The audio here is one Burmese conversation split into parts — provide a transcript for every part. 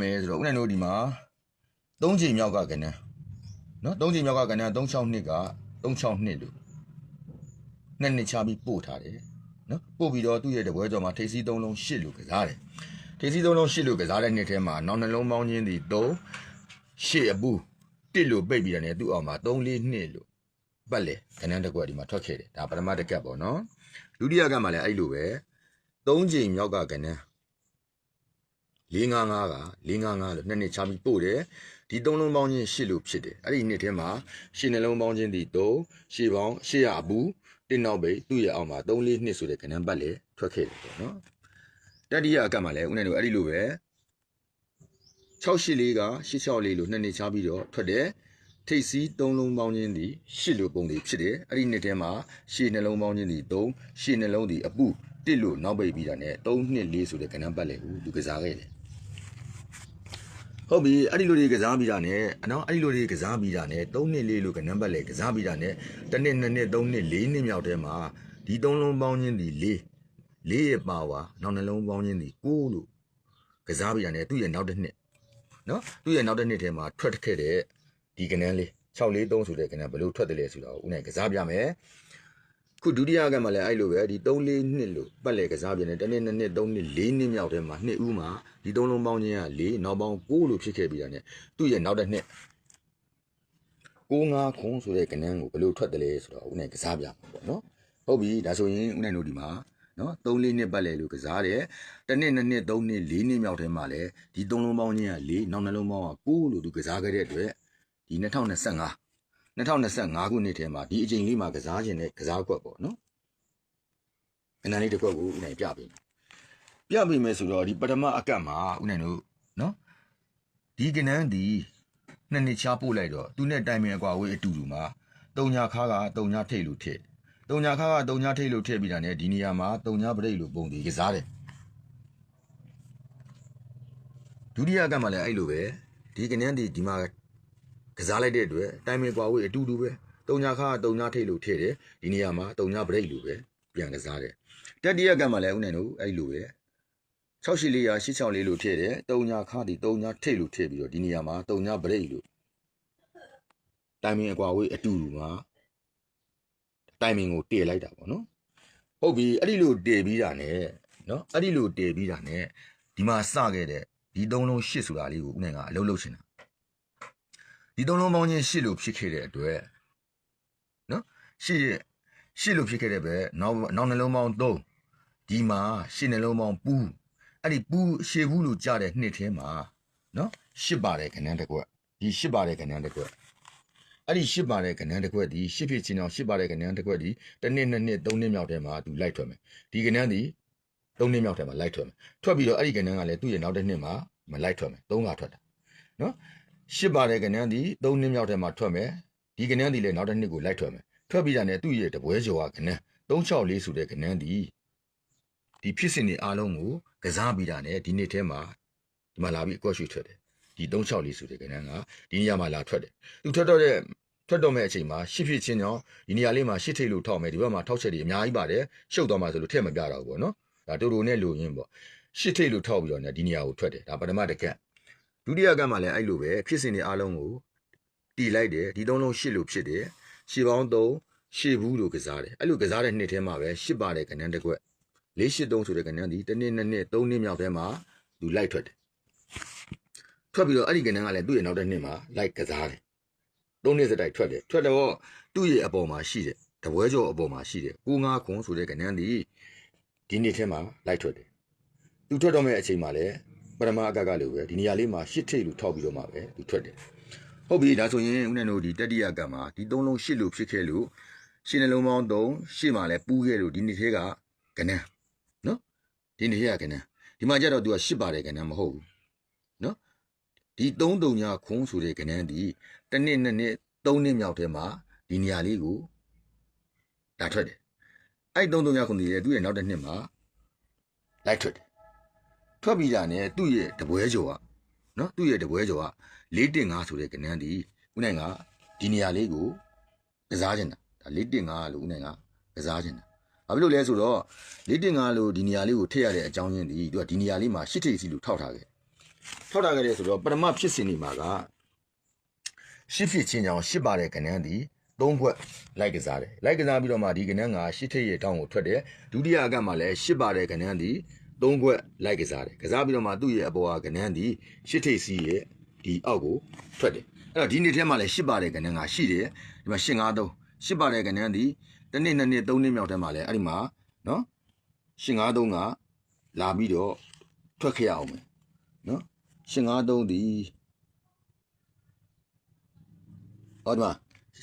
မယ်ဆိုတော့ဦးနိုင်တို့ဒီမှာ၃ချိန်မြောက်ကကဏ္ဍနော်၃ချိန်မြောက်ကကဏ္ဍ362က362လို့နှစ်နှစ်ချပြီးပို့ထားတယ်နော်ပို့ပြီးတော့သူ့ရဲ့တပွဲကျော်မှာထိပ်စီး၃လုံး၈လို့ကစားတယ်ထိပ်စီး၃လုံး၈လို့ကစားတဲ့နှစ်ထဲမှာနောက်နှလုံးပေါင်းချင်းဒီ3 8အပူ1လို့ပိတ်ပြီးတယ်သူ့အောင်မှာ3 4 2လို့ပတ်လေကဏ္ဍတစ်ကွက်ဒီမှာထွက်ခဲ့တယ်ဒါပထမတစ်ကက်ပေါ့နော်ဒုတိယကမှလည်းအဲ့လိုပဲ၃ချိန်မြောက်ကကဏ္ဍ 455က455လို့နှစ်နှစ်ချပြီးပို့တယ်ဒီသုံးလုံးပေါင်းချင်း8လို့ဖြစ်တယ်အဲ့ဒီနှစ်ထဲမှာရှင်းနှလုံးပေါင်းချင်းဒီ3ရှေ့ပေါင်း800အပူတင်းနောက်ပိတ်သူ့ရဲ့အောက်မှာ3 4 2ဆိုတဲ့ကဏ္ဍပတ်လေထွက်ခဲ့တယ်ပေါ့နော်တတိယအကတ်မှာလည်းဦးနေတို့အဲ့ဒီလိုပဲ684က864လို့နှစ်နှစ်ချပြီးတော့ထွက်တယ်ထိပ်စီး3လုံးပေါင်းချင်းဒီ8လို့ပုံတွေဖြစ်တယ်အဲ့ဒီနှစ်ထဲမှာရှေ့နှလုံးပေါင်းချင်းဒီ3ရှေ့နှလုံးဒီအပူ1လို့နောက်ပိတ်ပြီးတာနဲ့3 2 4ဆိုတဲ့ကဏ္ဍပတ်လေဟူသူကစားခဲ့တယ် ဟုတ်ပြီအဲ့ဒီလိုတွေကစားပြီးတာနဲ့နော်အဲ့ဒီလိုတွေကစားပြီးတာနဲ့၃နှစ်လေးလို့ကနံပါတ်လေကစားပြီးတာနဲ့တစ်နှစ်နှစ်နှစ်၃နှစ်၄နှစ်မြောက်ထဲမှာဒီ၃လုံးပေါင်းခြင်းဒီ၄၄ရဲ့ပါဝါနောက်နှလုံးပေါင်းခြင်းဒီ၉လို့ကစားပြီးတာနဲ့သူ့ရဲ့နောက်တစ်နှစ်နော်သူ့ရဲ့နောက်တစ်နှစ်ထဲမှာထွက်ခဲ့တဲ့ဒီကနန်းလေး643ဆိုတဲ့ကနန်းဘယ်လိုထွက်တယ်လဲဆိုတာကိုဦးနိုင်ကစားပြမယ် ခုဒုတိယကမှလည်းအဲ့လိုပဲဒီ3 4နှစ်လို့ပတ်လေကစားပြနေတစ်နှစ်နှစ်နှစ်3နှစ်4နှစ်မြောက်ထဲမှာနှစ်ဦးမှာဒီ3လုံးပေါင်းချင်းက4နောက်ပေါင်း9လို့ဖြစ်ခဲ့ပြီးတာ ਨੇ သူ့ရဲ့နောက်တစ်နှစ်65ခွန်ဆိုတဲ့ကနန်းကိုဘယ်လိုထွက်တယ်လဲဆိုတော့ဦးနိုင်ကစားပြမှာပေါ့နော်ဟုတ်ပြီဒါဆိုရင်ဦးနိုင်တို့ဒီမှာနော်3 4နှစ်ပတ်လေလို့ကစားတယ်တစ်နှစ်နှစ်နှစ်3နှစ်4နှစ်မြောက်ထဲမှာလည်းဒီ3လုံးပေါင်းချင်းက4နောက်နှလုံးပေါင်းက9လို့သူကစားခဲ့တဲ့အတွက်ဒီ2025 2025ခုနှစ်ထဲမှာဒီအချိန်လေးမှာကစားခြင်းနဲ့ကစားကွက်ပေါ့နော်အနန္တလေးတစ်ကွက်ကိုဦးနိုင်ပြပေးမယ်ပြပေးမယ်ဆိုတော့ဒီပထမအကတ်မှာဦးနိုင်တို့နော်ဒီကနန်းဒီနှစ်နှစ်ချပို့လိုက်တော့သူနဲ့တိုင်ပင်အကွာဝေးအတူတူမှာတုံညာခါကတုံညာထိတ်လို့ထည့်တုံညာခါကတုံညာထိတ်လို့ထည့်ပြီးတာနဲ့ဒီနေရာမှာတုံညာပရိတ်လို့ပုံဒီကစားတယ်ဒုတိယအကတ်မှာလည်းအဲ့လိုပဲဒီကနန်းဒီဒီမှာ ကစားလိုက်တဲ့အတွက်တိုင်မင်ကွာဝေးအတူတူပဲတုံညာခါကတုံညာထိတ်လို့ထည့်တယ်ဒီနေရာမှာတုံညာဘရိတ်လို့ပဲပြန်ကစားတယ်တတိယကံမှာလည်းဦးနိုင်တို့အဲ့လိုပဲ64ရာ864လို့ထည့်တယ်တုံညာခါဒီတုံညာထိတ်လို့ထည့်ပြီးတော့ဒီနေရာမှာတုံညာဘရိတ်လို့တိုင်မင်အကွာဝေးအတူတူမှာတိုင်မင်ကိုတည်လိုက်တာပေါ့နော်ဟုတ်ပြီအဲ့ဒီလိုတည်ပြီးတာ ਨੇ နော်အဲ့ဒီလိုတည်ပြီးတာ ਨੇ ဒီမှာစခဲ့တဲ့ဒီသုံးလုံး8ဆိုတာလေးကိုဦးနိုင်ကအလုံးလုံးရှင်တာ ဒီသုံးလုံးပေါင်းချင်းရှစ်လို့ဖြစ်ခဲ့တဲ့အတွက်နော်ရှစ်ရဲ့ရှစ်လို့ဖြစ်ခဲ့တဲ့ပဲနောက်နောက်နှလုံးပေါင်း3ဒီမှာရှစ်နှလုံးပေါင်းပူးအဲ့ဒီပူးရှေဘူးလို့ကြားတဲ့နှစ်ထဲမှာနော်ရှစ်ပါတယ်ခဏန်းတစ်ကွက်ဒီရှစ်ပါတယ်ခဏန်းတစ်ကွက်အဲ့ဒီရှစ်ပါတယ်ခဏန်းတစ်ကွက်ဒီရှစ်ဖြစ်ချင်းအောင်ရှစ်ပါတယ်ခဏန်းတစ်ကွက်ဒီတစ်နှစ်နှစ်နှစ်သုံးနှစ်မြောက်ထဲမှာသူလိုက်ထွက်မယ်ဒီခဏန်းဒီသုံးနှစ်မြောက်ထဲမှာလိုက်ထွက်မယ်ထွက်ပြီးတော့အဲ့ဒီခဏန်းကလည်းသူ့ရဲ့နောက်တစ်နှစ်မှာမလိုက်ထွက်မယ်သုံးကထွက်တာနော် ရှစ်ပါတဲ့ကဏ္ဍဒီ၃နှစ်မြောက်ထဲမှာထွက်မယ်ဒီကဏ္ဍဒီလည်းနောက်တစ်နှစ်ကိုလိုက်ထွက်မယ်ထွက်ပြီးတာနဲ့သူ့ရဲ့တပွဲကျော်ကကဏ္ဍ364ဆိုတဲ့ကဏ္ဍဒီဒီဖြစ်စဉ်တွေအားလုံးကိုကစားပြီးတာနဲ့ဒီနှစ်ထဲမှာဒီမှာလာပြီးအကွက်ရွှေထွက်တယ်ဒီ364ဆိုတဲ့ကဏ္ဍကဒီနေရာမှာလာထွက်တယ်သူထွက်တော့တဲ့ထွက်တော့မဲ့အချိန်မှာရှစ်ဖြစ်ချင်းကြောင့်ဒီနေရာလေးမှာရှစ်ထိတ်လို့ထောက်မယ်ဒီဘက်မှာထောက်ချက်တွေအများကြီးပါတယ်ရှုပ်သွားမှဆိုလို့ထည့်မပြတော့ဘူးပေါ့နော်ဒါတူတူနဲ့လူရင်းပေါ့ရှစ်ထိတ်လို့ထောက်ပြီးတော့ねဒီနေရာကိုထွက်တယ်ဒါပထမတစ်ကက် ဒုတိယကမှလည်းအဲ့လိုပဲဖြစ်စဉ်တွေအားလုံးကိုတီလိုက်တယ်ဒီသုံးလုံးရှစ်လို့ဖြစ်တယ်ရှစ်ပေါင်း3ရှစ်ဘူးလို့ကစားတယ်အဲ့လိုကစားတဲ့နှစ်ထဲမှာပဲရှစ်ပါတဲ့ကဏ္ဍတစ်ခွက်၄ရှစ်3ဆိုတဲ့ကဏ္ဍဒီတစ်နှစ်နှစ်နှစ်သုံးနှစ်မြောက်ထဲမှာသူလိုက်ထွက်တယ်ထွက်ပြီးတော့အဲ့ဒီကဏ္ဍကလည်းသူ့ရဲ့နောက်တဲ့နှစ်မှာလိုက်ကစားတယ်သုံးနှစ်စတိုက်ထွက်တယ်ထွက်တော့သူ့ရဲ့အပေါ်မှာရှိတယ်တပွဲကျော်အပေါ်မှာရှိတယ်ကိုငါခွန်ဆိုတဲ့ကဏ္ဍဒီဒီနှစ်ထဲမှာလိုက်ထွက်တယ်သူထွက်တော့မဲ့အချိန်မှာလည်း ပထမအကကလိုပဲဒီနေရာလေးမှာရှစ်ထိတ်လို့ထောက်ပြီးတော့မှပဲသူထွက်တယ်ဟုတ်ပြီဒါဆိုရင်ဦးနဲ့တို့ဒီတတိယကမှာဒီသုံးလုံးရှစ်လို့ဖြစ်ခဲ့လို့ရှင်းနှလုံးပေါင်း3ရှစ်မှာလည်းပူးခဲ့လို့ဒီနေ့သေးကကနန်းနော်ဒီနေ့သေးကကနန်းဒီမှာကျတော့သူကရှစ်ပါတယ်ကနန်းမဟုတ်ဘူးနော်ဒီ3တုံညာခွန်းဆိုတဲ့ကနန်းဒီတစ်နှစ်နှစ်နှစ်3နှစ်မြောက်ထဲမှာဒီနေရာလေးကိုဒါထွက်တယ်အဲ့3တုံညာခွန်းဒီလေသူ့ရဲ့နောက်တစ်နှစ်မှာလိုက်ထွက်တယ် ထွက်ပြီးတာနဲ့သူ့ရဲ့တပွဲကျော်ကနော်သူ့ရဲ့တပွဲကျော်က4.5ဆိုတဲ့ကဏ္ဍဒီဦးနိုင်ကဒီနေရာလေးကိုကစားခြင်းတာဒါ4.5လို့ဦးနိုင်ကကစားခြင်းတာဘာဖြစ်လို့လဲဆိုတော့4.5လို့ဒီနေရာလေးကိုထည့်ရတဲ့အကြောင်းရင်းဒီသူကဒီနေရာလေးမှာရှစ်ထိပ်စီလို့ထောက်ထားခဲ့ထောက်တာကြတဲ့ဆိုတော့ပထမဖြစ်စဉ်ဒီမှာကရှစ်ဖြစ်ချင်းကြောင့်ရှစ်ပါတဲ့ကဏ္ဍဒီသုံးခွက်လိုက်ကစားတယ်လိုက်ကစားပြီးတော့မှဒီကဏ္ဍကရှစ်ထိပ်ရဲ့တောင်းကိုထွက်တယ်ဒုတိယအကမှာလည်းရှစ်ပါတဲ့ကဏ္ဍဒီ သုံးခွက်လိုက်ကစားတယ်ကစားပြီးတော့မှသူ့ရဲ့အပေါ်ကကနန်းဒီရှစ်ထိပ်စီးရဲ့ဒီအောက်ကိုထွက်တယ်အဲ့တော့ဒီနေ့ထဲမှာလည်းရှစ်ပါတဲ့ကနန်းကရှိတယ်ဒီမှာရှင်း53ရှစ်ပါတဲ့ကနန်းဒီတစ်နှစ်နှစ်နှစ်သုံးနှစ်မြောက်ထဲမှာလည်းအဲ့ဒီမှာနော်ရှင်း53ကလာပြီးတော့ထွက်ခဲ့ရအောင်မယ်နော်ရှင်း53ဒီဟောဒီမှာ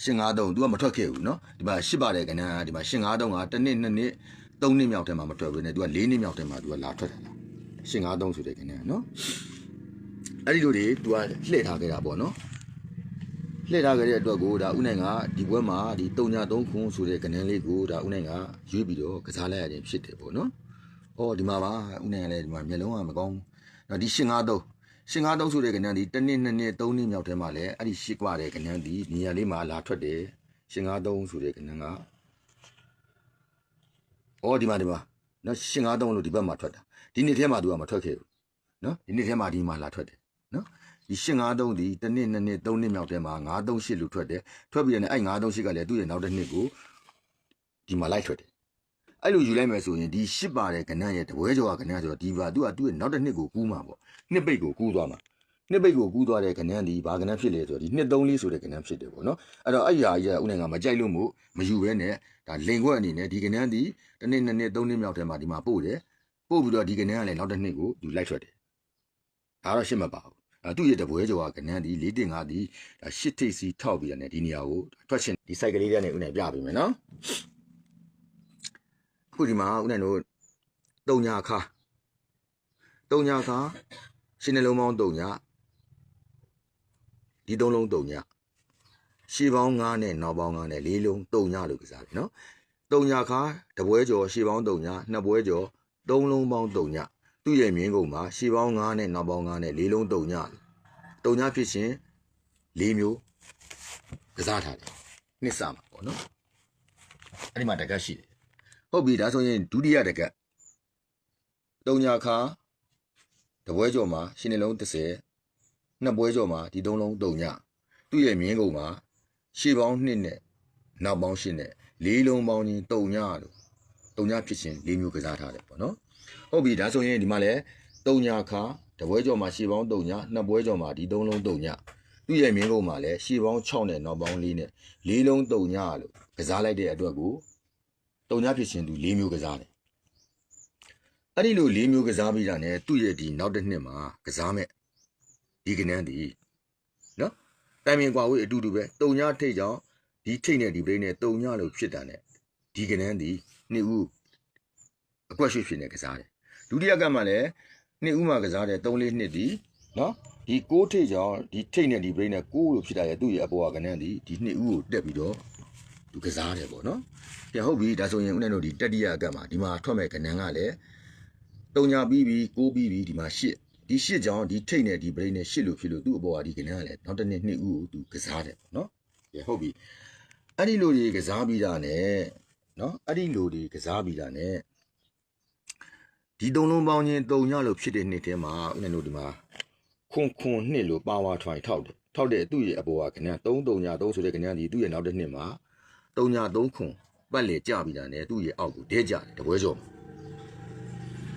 ရှင်း53 तू ကမထွက်ခဲ့ဘူးနော်ဒီမှာရှစ်ပါတဲ့ကနန်းဒီမှာရှင်း53ကတစ်နှစ်နှစ်နှစ် 3နှစ်မြောက်တည်းမှာမတွေ့ဘူးနဲ့ तू က4နှစ်မြောက်တည်းမှာ तू ကလာထွက်တာလားရှင်93ဆိုတဲ့ကနေနော်အဲ့ဒီလိုတွေ तू ကလှည့်ထားခဲ့တာပေါ့နော်လှည့်ထားခဲ့တဲ့အတွက်ကိုဒါဥနိုင်ကဒီဘွဲမှာဒီ3.3ခွန်းဆိုတဲ့ကနေလေးကိုဒါဥနိုင်ကရွေးပြီးတော့ကစားလိုက်ရခြင်းဖြစ်တယ်ပေါ့နော်အော်ဒီမှာပါဥနိုင်ကလည်းဒီမှာမျက်လုံးကမကောင်းနော်ဒီရှင်93ရှင်ကားတုံးဆိုတဲ့ကဏ္ဍဒီတစ်နှစ်နှစ်နှစ်သုံးနှစ်မြောက်ထဲမှာလည်းအဲ့ဒီရှိကွာတဲ့ကဏ္ဍဒီနေရာလေးမှာလာထွက်တယ်ရှင်ကားတုံးဆိုတဲ့ကဏ္ဍက အော်ဒီမှာဒီမှာနော်ရှင်ကားသုံးလို့ဒီဘက်မှာထွက်တာဒီနှစ်ထဲမှာသူကမထွက်ခဲ့ဘူးနော်ဒီနှစ်ထဲမှာဒီမှာလာထွက်တယ်နော်ဒီရှင်ကားသုံးဒီတစ်နှစ်နှစ်နှစ်သုံးနှစ်မြောက်ထဲမှာ9 3 8လို့ထွက်တယ်ထွက်ပြီးတော့အဲ့9 3 8ကလည်းသူ့ရဲ့နောက်တစ်နှစ်ကိုဒီမှာလိုက်ထွက်တယ်အဲ့လိုယူလိုက်မယ်ဆိုရင်ဒီရှစ်ပါတဲ့ကဏ္ဍရဲ့တပွဲကျော်ကကဏ္ဍဆိုတော့ဒီပါသူကသူ့ရဲ့နောက်တစ်နှစ်ကိုကူးမှာပေါ့နှစ်ပိတ်ကိုကူးသွားမှာ နှစ်ပိတ်ကိုကူးသွားတဲ့ကဏ္ဍဒီဘာကဏ္ဍဖြစ်လဲဆိုတော့ဒီနှစ်သုံးလေးဆိုတဲ့ကဏ္ဍဖြစ်တယ်ပေါ့နော်အဲ့တော့အဲ့ဒီဟာကြီးကဦးနိုင်ငံမကြိုက်လို့မို့မယူဘဲနဲ့ဒါလင်ခွက်အနေနဲ့ဒီကဏ္ဍဒီတစ်နှစ်နှစ်နှစ်သုံးနှစ်မြောက်ထဲမှာဒီမှာပို့တယ်ပို့ပြီးတော့ဒီကဏ္ဍကလည်းနောက်တစ်နှစ်ကိုသူလိုက်ထွက်တယ်ဒါတော့ရှင်းမပါဘူးအဲသူ့ရဲ့တပွဲကျော်ကကဏ္ဍဒီ၄တင်၅ဒီဒါရှစ်ထိပ်စီထောက်ပြီးရတယ်ဒီနေရာကိုထွက်ချင်ဒီ site ကလေးတွေနဲ့ဦးနိုင်ပြပေးမယ်နော်အခုဒီမှာဦးနိုင်တို့တုံညာခါတုံညာခါရှင်းနှလုံးပေါင်း3ည ဒီ3လုံး3ညရှေးပေါင်း9နဲ့နောက်ပေါင်း9နဲ့၄လုံး3ညလို့ကစားတယ်နော်3ညခါတပွဲကျော်ရှေးပေါင်း3ညနှစ်ပွဲကျော်3လုံးပေါင်း3ညသူ့ရဲ့မြင်းကုန်မှာရှေးပေါင်း9နဲ့နောက်ပေါင်း9နဲ့၄လုံး3ည3ညဖြစ်ရှင်၄မျိုးကစားထားတယ်နှစ်စမှာပေါ့နော်အဲ့ဒီမှာတကက်ရှိတယ်ဟုတ်ပြီဒါဆိုရင်ဒုတိယတကက်3ညခါတပွဲကျော်မှာရှင်းနှလုံး30 နှစ်ပွဲကျော်မှာဒီသုံးလုံးတုံညသူ့ရဲ့မြင်းကုန်မှာရှေ့ပေါင်း2နဲ့နောက်ပေါင်း8နဲ့လေးလုံးပေါင်းချင်းတုံညလို့တုံညဖြစ်ချင်းလေးမျိုးကစားထားတယ်ပေါ့နော်ဟုတ်ပြီဒါဆိုရင်ဒီမှာလဲတုံညခါတပွဲကျော်မှာရှေ့ပေါင်းတုံညနှစ်ပွဲကျော်မှာဒီသုံးလုံးတုံညသူ့ရဲ့မြင်းကုန်မှာလဲရှေ့ပေါင်း6နဲ့နောက်ပေါင်း4နဲ့လေးလုံးတုံညလို့ကစားလိုက်တဲ့အတွက်ကိုတုံညဖြစ်ချင်းသူလေးမျိုးကစားတယ်အဲ့ဒီလိုလေးမျိုးကစားပြီးတာ ਨੇ သူ့ရဲ့ဒီနောက်တစ်နှစ်မှာကစားမဲ့ ဒီကနန်းဒီနော်တိုင်ပင်ကွာဝေးအတူတူပဲတုံညထိတ်ကြောင့်ဒီထိတ်နဲ့ဒီပရိနဲ့တုံညလို့ဖြစ်တာ ਨੇ ဒီကနန်းဒီနှစ်ဦးအကွက်ရွှေ့ဖြစ်နေကစားတယ်ဒုတိယကမှလည်းနှစ်ဦးမှာကစားတယ်3လေးနှစ်ဒီနော်ဒီကိုးထိတ်ကြောင့်ဒီထိတ်နဲ့ဒီပရိနဲ့ကိုးလို့ဖြစ်တာရဲ့သူ့ရဲ့အပေါ်ကကနန်းဒီဒီနှစ်ဦးကိုတက်ပြီးတော့သူကစားတယ်ပေါ့နော်ပြန်ဟုတ်ပြီဒါဆိုရင်ဦးနဲ့တို့ဒီတတိယအကမှာဒီမှာထွက်မဲ့ကနန်းကလည်းတုံညာပြီးပြီးကိုးပြီးပြီးဒီမှာရှစ် ဒီရှစ်ကြောင့်ဒီထိတ်နဲ့ဒီ brain နဲ့ရှစ်လို့ဖြစ်လို့သူ့အပေါ်ကဒီကနေ့ကလည်းနောက်တစ်နှစ်နှစ်ဦးကိုသူကစားတယ်ပေါ့နော်ရဟုတ်ပြီအဲ့ဒီလိုတွေကစားပြီးတာနဲ့နော်အဲ့ဒီလိုတွေကစားပြီးတာနဲ့ဒီသုံးလုံးပေါင်းချင်းတုံရလို့ဖြစ်တဲ့နှစ်ထဲမှာဦးဇင်းတို့ဒီမှာခွန်ခွန်နှစ်လို့ပါဝါထွိုင်ထောက်တယ်ထောက်တဲ့သူ့ရဲ့အပေါ်ကကနေ့3တုံညာ3ဆိုတဲ့ကနေ့ဒီသူ့ရဲ့နောက်တစ်နှစ်မှာတုံညာ3ခွန်ပတ်လေကြပြီးတာနဲ့သူ့ရဲ့အောက်ကိုဒဲကြတယ်တပွဲကျော်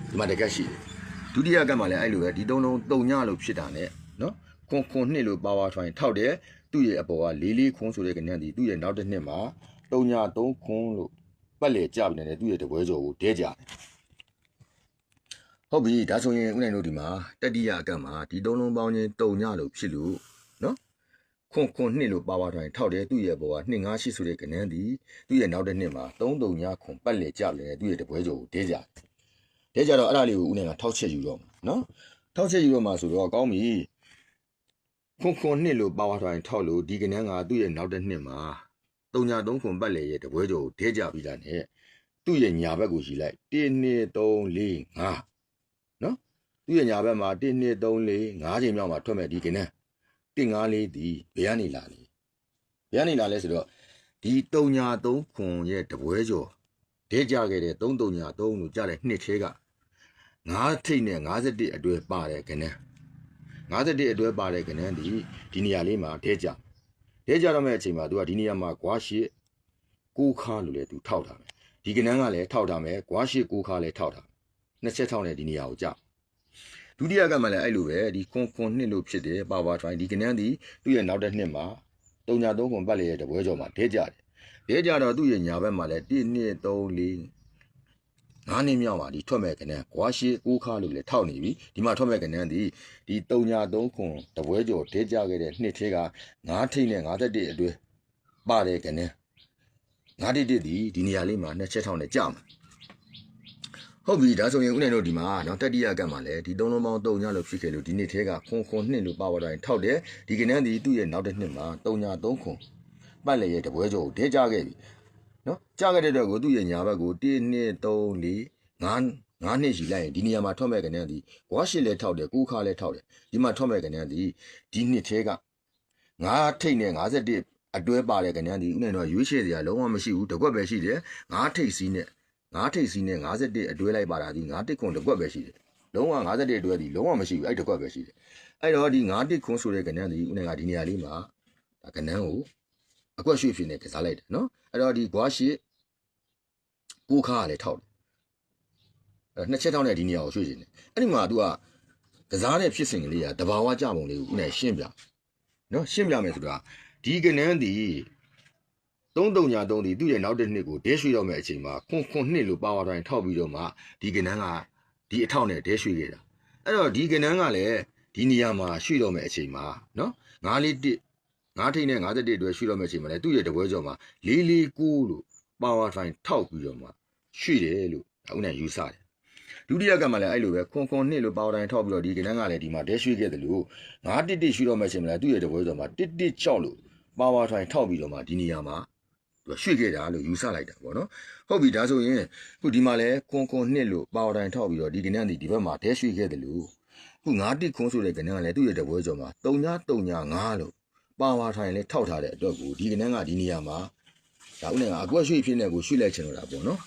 ဒီမှာတကက်ရှိတယ် ဒုတိယကတ်မှာလည်းအဲ့လိုပဲဒီသုံးလုံးတုံညလို့ဖြစ်တာ ਨੇ နော်ခွန်ခွန်နှစ်လို့ပါဝါထွိုင်ထောက်တယ်သူ့ရဲ့အပေါ်ကလေးလေးခွန်ဆိုတဲ့ကနန်းဒီသူ့ရဲ့နောက်တစ်နှစ်မှာတုံညသုံးခွန်လို့ပတ်လေကြပြီးတယ်သူ့ရဲ့တပွဲကျော်ကိုဒဲကြတယ်ဟုတ်ပြီဒါဆိုရင်ဦးနိုင်တို့ဒီမှာတတိယအကတ်မှာဒီသုံးလုံးပေါင်းချင်းတုံညလို့ဖြစ်လို့နော်ခွန်ခွန်နှစ်လို့ပါဝါထွိုင်ထောက်တယ်သူ့ရဲ့ဘောက2 5 8ဆိုတဲ့ကနန်းဒီသူ့ရဲ့နောက်တစ်နှစ်မှာ3တုံညခွန်ပတ်လေကြပြီးတယ်သူ့ရဲ့တပွဲကျော်ကိုဒဲကြတယ် ဒါကြတော့အဲ့ဒါလေးကိုဦးနေကထောက်ချက်ယူတော့မှာနော်ထောက်ချက်ယူတော့မှာဆိုတော့ကောင်းပြီခွန်ခွန်နှစ်လို့ပါဝါထွိုင်ထောက်လို့ဒီကနန်းကသူ့ရဲ့နောက်တစ်နှစ်မှာတုံညာသုံးခွန်ပတ်လေရဲ့တပွဲကျော်ကိုဒဲကြပြီးတာ ਨੇ သူ့ရဲ့ညာဘက်ကိုရှိလိုက်1 2 3 4 5နော်သူ့ရဲ့ညာဘက်မှာ1 2 3 4 5ချိန်မြောက်မှာထွက်မဲ့ဒီကနန်း1 5 4ဒီဘယ်ကနေလာလဲဘယ်ကနေလာလဲဆိုတော့ဒီတုံညာသုံးခွန်ရဲ့တပွဲကျော်ဒဲကြခဲ့တဲ့3 3ညာ3လို့ကြတဲ့နှစ်ချဲက 9ထိတ်နဲ့51အတွဲပါတယ်ခဏ51အတွဲပါတဲ့ကဏ္ဍဒီဒီနေရာလေးမှာတဲကြတဲကြတော့မဲ့အချိန်မှာ तू ကဒီနေရာမှာကွာရှိကိုခါလို့လေ तू ထောက်ထားမယ်ဒီကဏ္ဍကလည်းထောက်ထားမယ်ကွာရှိကိုခါလည်းထောက်ထားနှစ်ချက်ထောက်နေဒီနေရာကိုကြဒုတိယကမှလည်းအဲ့လိုပဲဒီခွန်ခွန်နှစ်လို့ဖြစ်တယ်ပါဝါထိုင်းဒီကဏ္ဍဒီသူ့ရဲ့နောက်တစ်နှစ်မှာတုံညာသုံးခွန်ပတ်လေရဲ့တပွဲကျော်မှာတဲကြတယ်တဲကြတော့သူ့ရဲ့ညာဘက်မှာလည်း1 2 3 4 ငါးနှစ်မြောက်ပါဒီထွက်မဲ့ကနန်းကွာရှိကိုးခါလို့လေထောက်နေပြီဒီမှာထွက်မဲ့ကနန်းဒီဒီတုံညာသုံးခွန်တပွဲကျော်တဲကြခဲ့တဲ့နှစ်ထဲကငါးထိတ်နဲ့51အတွဲပါတဲ့ကနန်းငါးတိတိဒီဒီနေရာလေးမှာနှစ်ချက်ထောက်နဲ့ကြာမှာဟုတ်ပြီဒါဆိုရင်ဦးနိုင်တို့ဒီမှာနော်တတိယကတ်မှာလည်းဒီသုံးလုံးပေါင်းတုံညာလို့ဖြစ်ခဲ့လို့ဒီနှစ်ထဲကခွန်ခွန်နှစ်လို့ပါဝတိုင်းထောက်တယ်ဒီကနန်းဒီသူ့ရဲ့နောက်တစ်နှစ်မှာတုံညာသုံးခွန်ပတ်လေရဲ့တပွဲကျော်ကိုတဲကြခဲ့ပြီ နော်ကြာခဲ့တဲ့အတွက်ကိုသူ့ရဲ့ညာဘက်ကို1 2 3 4 5 5နှစ်ရှိလိုက်ရင်ဒီနေရာမှာထွက်မဲ့ကနေဒီဝါရှိလဲထောက်တယ်ကူခါလဲထောက်တယ်ဒီမှာထွက်မဲ့ကနေဒီဒီနှစ်သေးက5ထိတ်နဲ့51အတွဲပါတဲ့ကနေဒီဥနဲ့တော့ရွေးချယ်စရာလုံးဝမရှိဘူးတကွက်ပဲရှိတယ်5ထိတ်စီးနဲ့5ထိတ်စီးနဲ့51အတွဲလိုက်ပါတာဒီ5တစ်ခွန်တကွက်ပဲရှိတယ်လုံးဝ51အတွဲဒီလုံးဝမရှိဘူးအဲ့တကွက်ပဲရှိတယ်အဲ့တော့ဒီ5တစ်ခွန်ဆိုတဲ့ကနေဒီဥနဲ့ကဒီနေရာလေးမှာဒါကနေကို အကွက်ရွှေ့ဖြစ်နေကစားလိုက်တယ်နော်အဲ့တော့ဒီဘွားရှိကိုခါကလည်းထောက်တယ်အဲ့နှစ်ချက်ထောက်နဲ့ဒီနေရာကိုရွှေ့ရှင်တယ်အဲ့ဒီမှာ तू ကကစားတဲ့ဖြစ်စဉ်ကလေးကတဘာဝကြပုံလေးကိုဥနဲ့ရှင်းပြနော်ရှင်းပြမယ်ဆိုတာဒီကနန်းဒီသုံးတုံညာသုံးဒီသူ့ရဲ့နောက်တစ်နှစ်ကိုဒဲရွှေတော့မဲ့အချိန်မှာခွန်ခွန်နှစ်လို့ပါဝါတိုင်းထောက်ပြီးတော့မှဒီကနန်းကဒီအထောက်နဲ့ဒဲရွှေခဲ့တာအဲ့တော့ဒီကနန်းကလည်းဒီနေရာမှာရွှေတော့မဲ့အချိန်မှာနော်ငါးလေးတစ် ငါးထိတ်နဲ့51အတွက်ရွှေတော့မဲ့အချိန်မှာလည်းသူ့ရဲ့တပွဲကျော်မှာလေးလေးကိုလို့ပါဝါတိုင်းထောက်ပြီးတော့မှရွှေတယ်လို့အခုနဲ့ယူဆတယ်ဒုတိယကမှလည်းအဲ့လိုပဲခွန်ခွန်နှစ်လို့ပါဝါတိုင်းထောက်ပြီးတော့ဒီကနန်းကလည်းဒီမှာဒဲရွှေခဲ့တယ်လို့ငါးတစ်တစ်ရွှေတော့မဲ့အချိန်မှာလည်းသူ့ရဲ့တပွဲကျော်မှာတစ်တစ်ချောက်လို့ပါဝါတိုင်းထောက်ပြီးတော့မှဒီနေရာမှာသူကရွှေ့ခဲ့တာလို့ယူဆလိုက်တာပေါ့နော်ဟုတ်ပြီဒါဆိုရင်ခုဒီမှာလဲခွန်ခွန်နှစ်လို့ပါဝါတိုင်းထောက်ပြီးတော့ဒီကနန်းဒီဒီဘက်မှာတဲရွှေ့ခဲ့တယ်လို့ခုငါးတစ်ခွန်ဆိုတဲ့ကနန်းကလည်းသူ့ရဲ့တပွဲကျော်မှာတုံညာတုံညာငါးလို့ ပါဝါထိုင်လဲထောက်ထားတဲ့အတွက်ကိုဒီကနန်းကဒီနေရာမှာဒါဥနဲ့ကအကွက်ရွှေ့ဖြစ်နေကိုရွှေ့လိုက်ချင်တော့တာပေါ့နော်